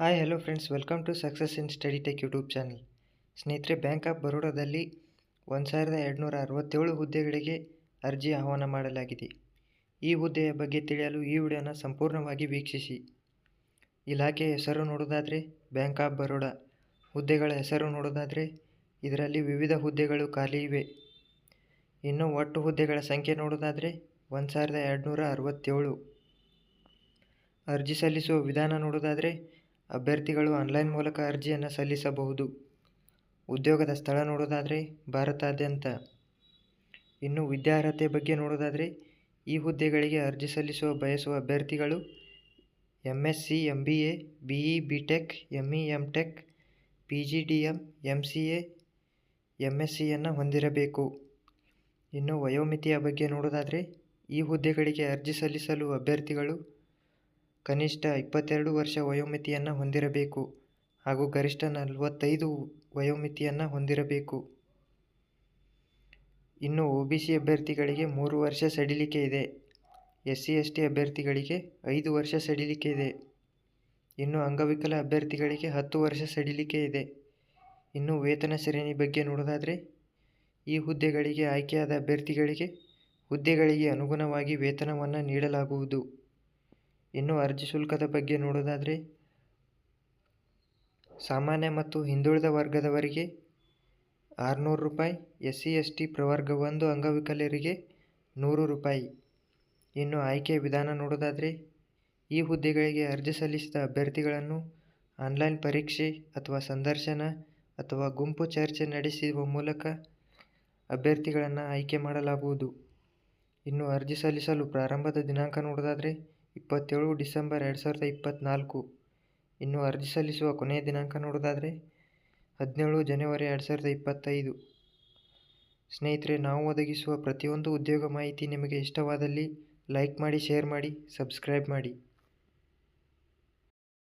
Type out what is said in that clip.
Hi hello friends welcome to success in study tech YouTube channel ಸ್ನೇಹಿತರೆ bank of ಬರೋಡಾದಲ್ಲಿ ಒಂದು ಸಾವಿರದ ಎರಡುನೂರ ಅರವತ್ತೇಳು ಹುದ್ದೆಗಳಿಗೆ ಅರ್ಜಿ ಆಹ್ವಾನ ಮಾಡಲಾಗಿದೆ. ಈ ಹುದ್ದೆಯ ಬಗ್ಗೆ ತಿಳಿಯಲು ಈ ವಿಡಿಯೋನ ಸಂಪೂರ್ಣವಾಗಿ ವೀಕ್ಷಿಸಿ. ಇಲಾಖೆಯ ಹೆಸರು ನೋಡೋದಾದರೆ ಬ್ಯಾಂಕ್ ಆಫ್ ಬರೋಡಾ ಹುದ್ದೆಗಳ ಹೆಸರು ನೋಡೋದಾದರೆ ಇದರಲ್ಲಿ ವಿವಿಧ ಹುದ್ದೆಗಳು ಖಾಲಿ ಇವೆ. ಇನ್ನು ಒಟ್ಟು ಹುದ್ದೆಗಳ ಸಂಖ್ಯೆ ನೋಡೋದಾದರೆ ಒಂದು ಸಾವಿರದ ಎರಡುನೂರ ಅರವತ್ತೇಳು. ಅರ್ಜಿ ಸಲ್ಲಿಸುವ ವಿಧಾನ ನೋಡೋದಾದರೆ ಅಭ್ಯರ್ಥಿಗಳು ಆನ್ಲೈನ್ ಮೂಲಕ ಅರ್ಜಿಯನ್ನು ಸಲ್ಲಿಸಬಹುದು. ಉದ್ಯೋಗದ ಸ್ಥಳ ನೋಡೋದಾದರೆ ಭಾರತಾದ್ಯಂತ. ಇನ್ನು ವಿದ್ಯಾರ್ಹತೆ ಬಗ್ಗೆ ನೋಡೋದಾದರೆ ಈ ಹುದ್ದೆಗಳಿಗೆ ಅರ್ಜಿ ಸಲ್ಲಿಸುವ ಬಯಸುವ ಅಭ್ಯರ್ಥಿಗಳು M S C M B A B E B tech M E M tech P G D M M C A M S ಸಿಯನ್ನು ಹೊಂದಿರಬೇಕು. ಇನ್ನು ವಯೋಮಿತಿಯ ಬಗ್ಗೆ ನೋಡೋದಾದರೆ ಈ ಹುದ್ದೆಗಳಿಗೆ ಅರ್ಜಿ ಸಲ್ಲಿಸಲು ಅಭ್ಯರ್ಥಿಗಳು ಕನಿಷ್ಠ ಇಪ್ಪತ್ತೆರಡು ವರ್ಷ ವಯೋಮಿತಿಯನ್ನು ಹೊಂದಿರಬೇಕು ಹಾಗೂ ಗರಿಷ್ಠ ನಲವತ್ತೈದು ವಯೋಮಿತಿಯನ್ನು ಹೊಂದಿರಬೇಕು. ಇನ್ನು ಒ ಬಿ ಸಿ ಅಭ್ಯರ್ಥಿಗಳಿಗೆ ಮೂರು ವರ್ಷ ಸಡಿಲಿಕೆ ಇದೆ. ಎಸ್ ಸಿ, ಎಸ್ ಟಿ ಅಭ್ಯರ್ಥಿಗಳಿಗೆ ಐದು ವರ್ಷ ಸಡಿಲಿಕೆ ಇದೆ. ಇನ್ನು ಅಂಗವಿಕಲ ಅಭ್ಯರ್ಥಿಗಳಿಗೆ ಹತ್ತು ವರ್ಷ ಸಡಿಲಿಕೆ ಇದೆ. ಇನ್ನು ವೇತನ ಶ್ರೇಣಿ ಬಗ್ಗೆ ನೋಡೋದಾದರೆ, ಈ ಹುದ್ದೆಗಳಿಗೆ ಆಯ್ಕೆಯಾದ ಅಭ್ಯರ್ಥಿಗಳಿಗೆ ಹುದ್ದೆಗಳಿಗೆ ಅನುಗುಣವಾಗಿ ವೇತನವನ್ನು ನೀಡಲಾಗುವುದು. ಇನ್ನು ಅರ್ಜಿ ಶುಲ್ಕದ ಬಗ್ಗೆ ನೋಡೋದಾದರೆ, ಸಾಮಾನ್ಯ ಮತ್ತು ಹಿಂದುಳಿದ ವರ್ಗದವರಿಗೆ ಆರುನೂರು ರೂಪಾಯಿ ಎಸ್ ಸಿ ಎಸ್ ಟಿ ಪ್ರವರ್ಗ ಒಂದು ಅಂಗವಿಕಲರಿಗೆ ನೂರು ರೂಪಾಯಿ. ಇನ್ನು ಆಯ್ಕೆ ವಿಧಾನ ನೋಡೋದಾದರೆ, ಈ ಹುದ್ದೆಗಳಿಗೆ ಅರ್ಜಿ ಸಲ್ಲಿಸಿದ ಅಭ್ಯರ್ಥಿಗಳನ್ನು ಆನ್ಲೈನ್ ಪರೀಕ್ಷೆ ಅಥವಾ ಸಂದರ್ಶನ ಅಥವಾ ಗುಂಪು ಚರ್ಚೆ ನಡೆಸುವ ಮೂಲಕ ಅಭ್ಯರ್ಥಿಗಳನ್ನು ಆಯ್ಕೆ ಮಾಡಲಾಗುವುದು. ಇನ್ನು ಅರ್ಜಿ ಸಲ್ಲಿಸಲು ಪ್ರಾರಂಭದ ದಿನಾಂಕ ನೋಡೋದಾದರೆ ಇಪ್ಪತ್ತೇಳು ಡಿಸೆಂಬರ್ ಎರಡು ಸಾವಿರದ ಇಪ್ಪತ್ತ್ನಾಲ್ಕು ಇನ್ನು ಅರ್ಜಿ ಸಲ್ಲಿಸುವ ಕೊನೆಯ ದಿನಾಂಕ ನೋಡೋದಾದರೆ ಹದಿನೇಳು ಜನವರಿ ಎರಡು ಸಾವಿರದ ಇಪ್ಪತ್ತೈದು. ಸ್ನೇಹಿತರೆ, ನಾವು ಒದಗಿಸುವ ಪ್ರತಿಯೊಂದು ಉದ್ಯೋಗ ಮಾಹಿತಿ ನಿಮಗೆ ಇಷ್ಟವಾದಲ್ಲಿ ಲೈಕ್ ಮಾಡಿ, ಶೇರ್ ಮಾಡಿ, ಸಬ್ಸ್ಕ್ರೈಬ್ ಮಾಡಿ.